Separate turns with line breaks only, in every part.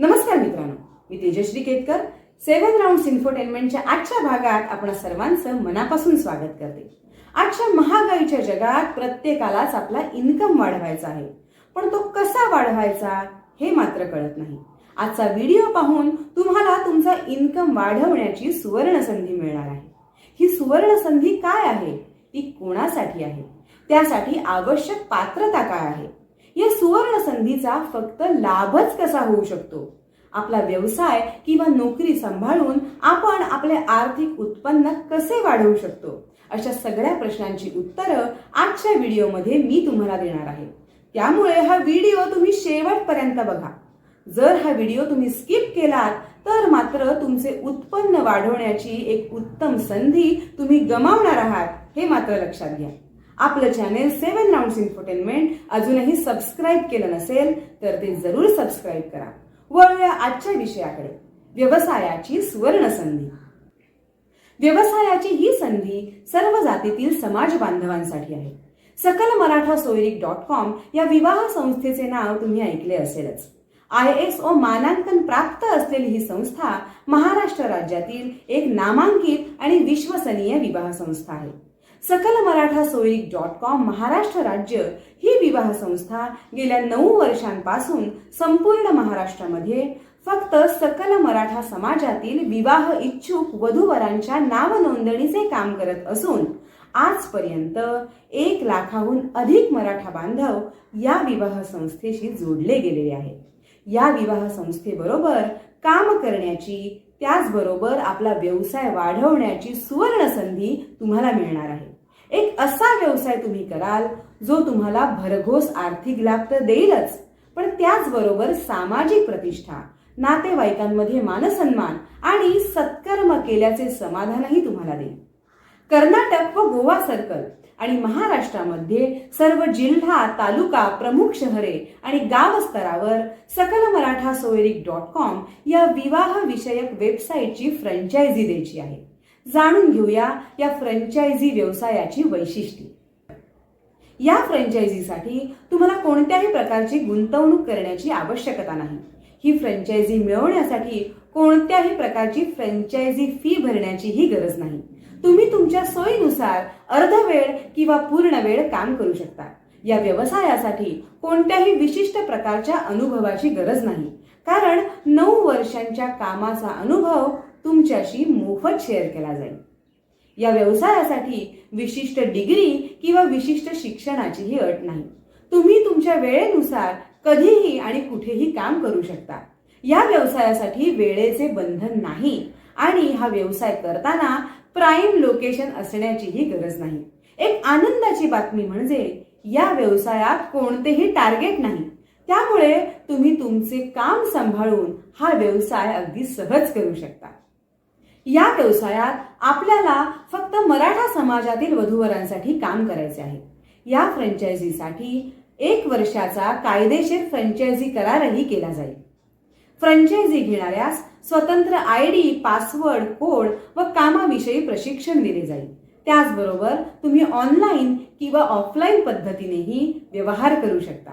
नमस्कार मित्रांनो मी तेजश्री केतकर. सेव्हन राऊंड इन्फोटेनमेंटच्या आजच्या भागात आपण सर्वांचं मनापासून स्वागत करते. आजच्या महागाईच्या जगात प्रत्येकालाच आपला इन्कम वाढवायचा आहे. पण तो कसा वाढवायचा हे मात्र कळत नाही. आजचा व्हिडिओ पाहून तुम्हाला तुमचा इन्कम वाढवण्याची सुवर्ण संधी मिळणार आहे. ही सुवर्ण संधी काय आहे? ती कोणासाठी आहे? त्यासाठी आवश्यक पात्रता काय आहे? या सुवर्ण संधीचा फक्त लाभच कसा होऊ शकतो? आपला व्यवसाय किंवा नोकरी सांभाळून आपण आपले आर्थिक उत्पन्न कसे वाढवू शकतो? अशा सगळ्या प्रश्नांची उत्तरं आजच्या व्हिडिओमध्ये मी तुम्हाला देणार आहे. त्यामुळे हा व्हिडिओ तुम्ही शेवटपर्यंत बघा. जर हा व्हिडिओ तुम्ही स्किप केलात तर मात्र तुमचे उत्पन्न वाढवण्याची एक उत्तम संधी तुम्ही गमावणार आहात हे मात्र लक्षात घ्या. आपलं चॅनेल सेव्हन राऊंड इन्फोटेनमेंट अजूनही सबस्क्राईब केलं नसेल तर ते जरूर सबस्क्राईब करा. वळूया आजच्या विषयाकडे. व्यवसायाची सुवर्ण संधी. व्यवसायाची ही संधी सर्व जातीतील समाज बांधवांसाठी आहे. सकल मराठा सोयरीक डॉट कॉम या विवाह संस्थेचे नाव तुम्ही ऐकले असेलच. आय एस ओ मानांकन प्राप्त असलेली ही संस्था महाराष्ट्र राज्यातील एक नामांकित आणि विश्वसनीय विवाह संस्था आहे. सकल मराठा सोयरिक डॉट कॉम महाराष्ट्र राज्य ही विवाह संस्था गेल्या नऊ वर्षांपासून संपूर्ण महाराष्ट्रामध्ये फक्त सकल मराठा समाजातील विवाह इच्छुक वधूवरांच्या नाव नोंदणीचे काम करत असून आजपर्यंत एक लाखाहून अधिक मराठा बांधव या विवाह संस्थेशी जोडले गेलेले आहेत. या विवाह संस्थेबरोबर काम करण्याची त्याचबरोबर आपला व्यवसाय वाढवण्याची सुवर्ण संधी तुम्हाला मिळणार आहे. एक असा व्यवसाय तुम्ही कराल जो तुम्हाला भरघोस आर्थिक लाभ तर देईलच पण त्याचबरोबर सामाजिक प्रतिष्ठा नातेवाईकांमध्ये मानसन्मान आणि सत्कर्म केल्याचे समाधानही तुम्हाला देईल. कर्नाटक व गोवा सर्कल आणि महाराष्ट्रामध्ये सर्व जिल्हा तालुका प्रमुख शहरे आणि गाव स्तरावर सकल मराठा सोयरिक डॉट कॉम या विवाह विषयक वेबसाईटची फ्रँचायझी द्यायची आहे. जाणून घेऊया या फ्रँचायझी व्यवसायाची वैशिष्ट्ये. या फ्रँचायझीसाठी तुम्हाला कोणत्याही प्रकारची गुंतवणूक करण्याची आवश्यकता नाही. ही फ्रँचायझी मिळवण्यासाठी कोणत्याही प्रकारची फ्रँचायझी फी भरण्याचीही गरज नाही. तुम्ही तुमच्या सोयीनुसार अर्धवेळ किंवा पूर्ण वेळ काम करू शकता. या व्यवसायासाठी कोणत्याही विशिष्ट प्रकारच्या अनुभवाची गरज नाही. कारण नऊ वर्षांच्या कामाचा अनुभव तुमच्याशी मोफत शेअर केला जाईल. या व्यवसायासाठी विशिष्ट डिग्री किंवा विशिष्ट शिक्षणाचीही अट नाही. तुम्ही तुमच्या वेळेनुसार कधीही आणि कुठेही काम करू शकता. या व्यवसायासाठी वेळेचे बंधन नाही आणि हा व्यवसाय करताना प्राईम लोकेशन असण्याचीही गरज नाही. एक आनंदाची बातमी म्हणजे या व्यवसायात कोणतेही टार्गेट नाही. त्यामुळे तुम्ही तुमचे काम सांभाळून हा व्यवसाय अगदी सहज करू शकता. या व्यवसायात आपल्याला फक्त मराठा समाजातील वधूवरांसाठी काम करायचे आहे. या फ्रँचायझीसाठी एक वर्षाचा कायदेशीर फ्रँचायझी करारही केला जाईल. फ्रँचायझी घेणाऱ्यास स्वतंत्र आय डी पासवर्ड कोड व कामाविषयी प्रशिक्षण दिले जाईल. त्याचबरोबर तुम्ही ऑनलाईन किंवा ऑफलाईन पद्धतीनेही व्यवहार करू शकता.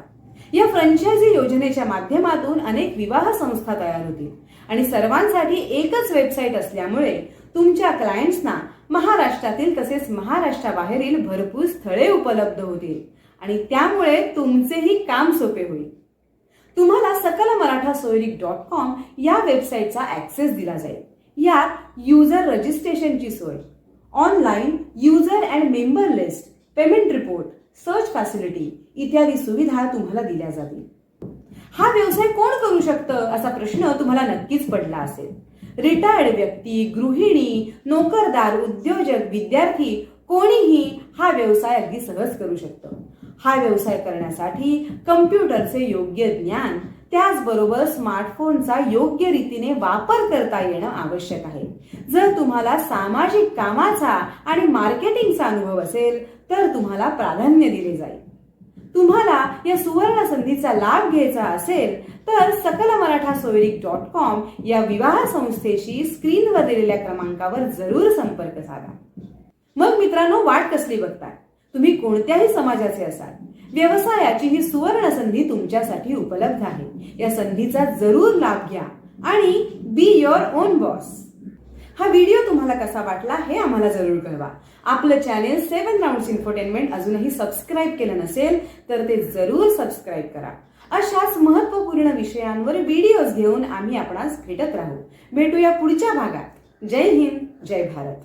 या फ्रँचायझी योजनेच्या माध्यमातून अनेक विवाह संस्था तयार होतील आणि सर्वांसाठी एकच वेबसाईट असल्यामुळे तुमच्या क्लायंट्सना महाराष्ट्रातील तसेच महाराष्ट्राबाहेरील भरपूर स्थळे उपलब्ध होतील आणि त्यामुळे तुमचेही काम सोपे होईल. तुम्हाला सकल मराठा सोयरीक डॉट कॉम या वेबसाईटचा ऍक्सेस दिला जाईल. यात युजर रजिस्ट्रेशनची सोय online user and member list payment report search facility इत्यादी सुविधा तुम्हाला दिल्या जातील. हा व्यवसाय कोण करू शकतं? असा प्रश्न तुम्हाला नक्कीच पडला असेल. रिटायर्ड व्यक्ती गृहिणी नोकरदार उद्योजक विद्यार्थी कोणीही हा व्यवसाय अगदी सहज करू शकतं. हा व्यवसाय करण्यासाठी कम्प्युटरचे योग्य ज्ञान त्याचबरोबर स्मार्टफोनचा योग्य रीतीने वापर करता येणं आवश्यक आहे. जर तुम्हाला सामाजिक कामाचा आणि मार्केटिंगचा अनुभव असेल तर तुम्हाला प्राधान्य दिले जाईल. तुम्हाला या सुवर्ण संधीचा लाभ घ्यायचा असेल तर सकल मराठा सोयरीक डॉट कॉम या विवाह संस्थेशी स्क्रीनवर दिलेल्या क्रमांकावर जरूर संपर्क साधा. मग मित्रांनो वाट कसली बघताय? तुम्ही कोणत्याही समाजाचे असाल. व्यवसायाची ही सुवर्ण संधी तुमच्यासाठी उपलब्ध आहे. या संधीचा जरूर लाभ घ्या आणि बी युअर ओन बॉस हा व्हिडिओ तुम्हाला कसा वाटला हे आम्हाला जरूर कळवा. आपलं चॅनेल सेवन राऊंड इन्फोटेनमेंट अजूनही सबस्क्राईब केलं नसेल तर ते जरूर सबस्क्राईब करा. अशाच महत्त्वपूर्ण विषयांवर व्हिडिओज घेऊन आम्ही आपणास भेटत राहू. भेटूया पुढच्या भागात. जय हिंद जय भारत.